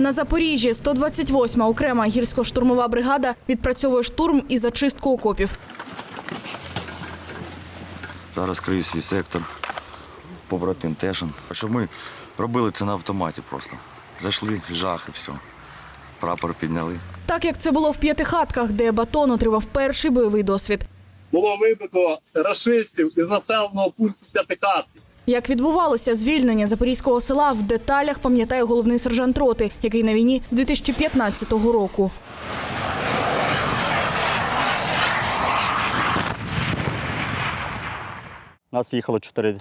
На Запоріжжі 128-ма окрема гірсько-штурмова бригада відпрацьовує штурм і зачистку окопів. Зараз крию свій сектор, побратим теж. Щоб ми робили це на автоматі просто. Зайшли, жах і все. Прапор підняли. Так як це було в п'ятихатках, де батон отримав перший бойовий досвід. було вибито рашистів із населеного пункту П'ятихатки. Як відбувалося звільнення запорізького села, в деталях пам'ятає головний сержант роти, який на війні з 2015 року. Нас їхало чотири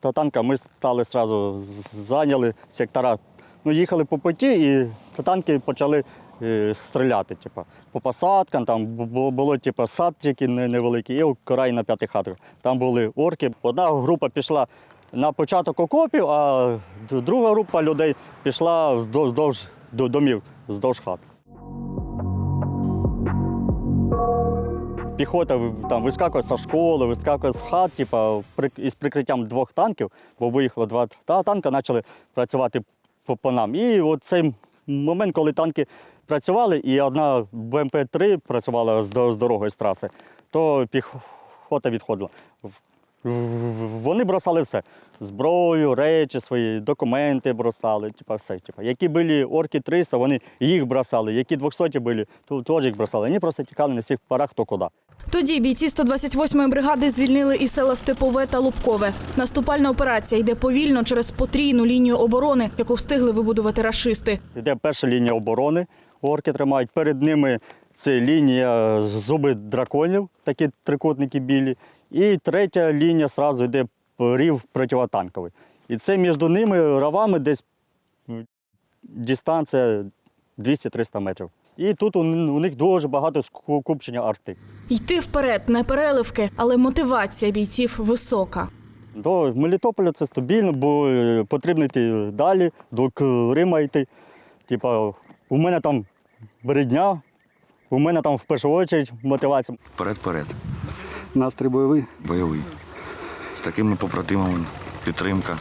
та танка, ми стали одразу, зайняли сектора. Ну, їхали по путі і танки почали стріляти. Типу, по посадкам, там було типу, сад тільки невеликий, і край на п'ятих хатках. Там були орки. Одна група пішла на початок окопів, а друга група людей пішла вздовж, вздовж до домів, вздовж хат. Піхота там вискакує з школи, вискакує з хат, при- із прикриттям двох танків, бо виїхало два та танка, почали працювати по, по нам. І от цей момент, коли танки працювали, і одна БМП-3 працювала з, дорогою з траси, то піхота відходила. Вони бросали все: зброю, речі свої, документи бросали, типа все. Типа. Які були орки 300, вони їх бросали, які 200 були, то теж їх бросали. Вони просто тікали на всіх парах хто куди. Тоді бійці 128-ї бригади звільнили і села Степове та Лубкове. Наступальна операція йде повільно через потрійну лінію оборони, яку встигли вибудувати рашисти. Йде перша лінія оборони, орки тримають. Перед ними це лінія зуби драконів, такі трикутники білі. І третя лінія одразу йде рів противотанковий. І це між ними ровами десь дистанція 200-300 метрів. І тут у, у них дуже багато скупчення арти. Йти вперед, не переливки, але мотивація бійців висока. До Мелітополя це стабільно, бо е, потрібно йти далі, до Крима йти. Типа, у мене там бередня, у мене там в першу чергу мотивація. Вперед-перед. Настрій бойовий. Бойовий. З такими побратимами підтримка.